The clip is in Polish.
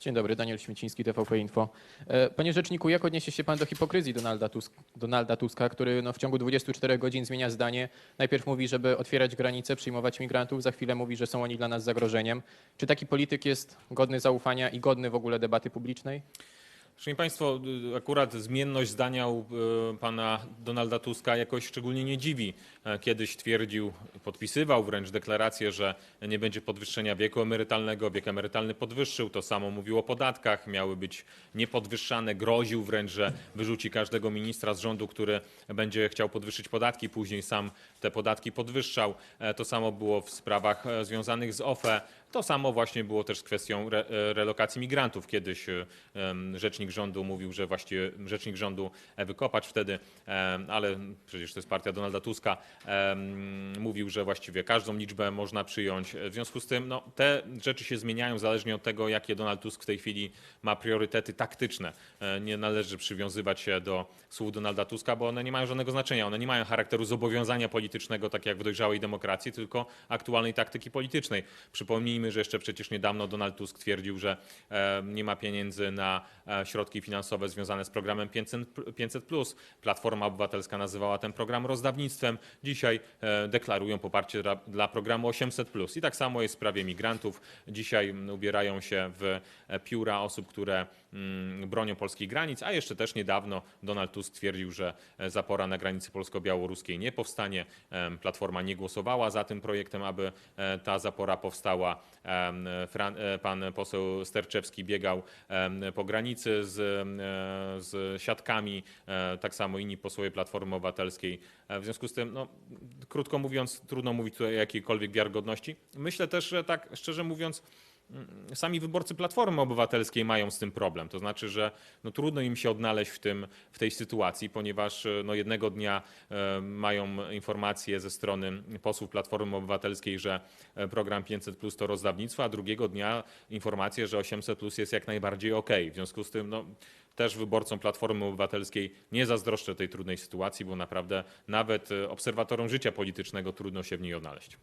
Dzień dobry, Daniel Śmieciński, TVP Info. E, Panie rzeczniku, jak odniesie się pan do hipokryzji Donalda, Tusk, Donalda Tuska, który no, w ciągu 24 godzin zmienia zdanie? Najpierw mówi, żeby otwierać granice, przyjmować migrantów, za chwilę mówi, że są oni dla nas zagrożeniem. Czy taki polityk jest godny zaufania i godny w ogóle debaty publicznej? Szanowni Państwo, akurat zmienność zdania y, pana Donalda Tuska jakoś szczególnie nie dziwi. E, Kiedyś twierdził, podpisywał wręcz deklarację, że nie będzie podwyższenia wieku emerytalnego, wiek emerytalny podwyższył, to samo mówił o podatkach, miały być niepodwyższane, groził wręcz, że wyrzuci każdego ministra z rządu, który będzie chciał podwyższyć podatki, później sam te podatki podwyższał. E, To samo było w sprawach e, związanych z OFE. To samo właśnie było też z kwestią re, e, relokacji migrantów. Kiedyś e, em, rzecznik rządu mówił, że właściwie rzecznik rządu Ewy Kopacz wtedy, em, ale przecież to jest partia Donalda Tuska, em, mówił, że właściwie każdą liczbę można przyjąć. W związku z tym no, te rzeczy się zmieniają zależnie od tego, jakie Donald Tusk w tej chwili ma priorytety taktyczne. E, Nie należy przywiązywać się do słów Donalda Tuska, bo one nie mają żadnego znaczenia. One nie mają charakteru zobowiązania politycznego, tak jak w dojrzałej demokracji, tylko aktualnej taktyki politycznej. Przypomnijmy, że jeszcze przecież niedawno Donald Tusk twierdził, że e, nie ma pieniędzy na e, środki finansowe związane z programem 500. 500+. Platforma Obywatelska nazywała ten program rozdawnictwem. Dzisiaj e, deklarują poparcie dla, programu 800+. I tak samo jest w sprawie migrantów. Dzisiaj ubierają się w e, pióra osób, które mm, bronią polskich granic, a jeszcze też niedawno Donald Tusk twierdził, że e, zapora na granicy polsko-białoruskiej nie powstanie. Platforma nie głosowała za tym projektem, aby ta zapora powstała. Pan poseł Sterczewski biegał po granicy z, e, z siatkami, e, tak samo inni posłowie Platformy Obywatelskiej. E, W związku z tym, no, krótko mówiąc, trudno mówić tutaj o jakiejkolwiek wiarygodności. Myślę też, że tak szczerze mówiąc, sami wyborcy Platformy Obywatelskiej mają z tym problem. To znaczy, że no, trudno im się odnaleźć w, tym, w tej sytuacji, ponieważ e, no, jednego dnia e, mają informacje ze strony posłów Platformy Obywatelskiej, że e, program 500 plus to rozdawnictwo, a drugiego dnia informacje, że 800 plus jest jak najbardziej ok. W związku z tym no, też wyborcom Platformy Obywatelskiej nie zazdroszczę tej trudnej sytuacji, bo naprawdę nawet obserwatorom życia politycznego trudno się w niej odnaleźć.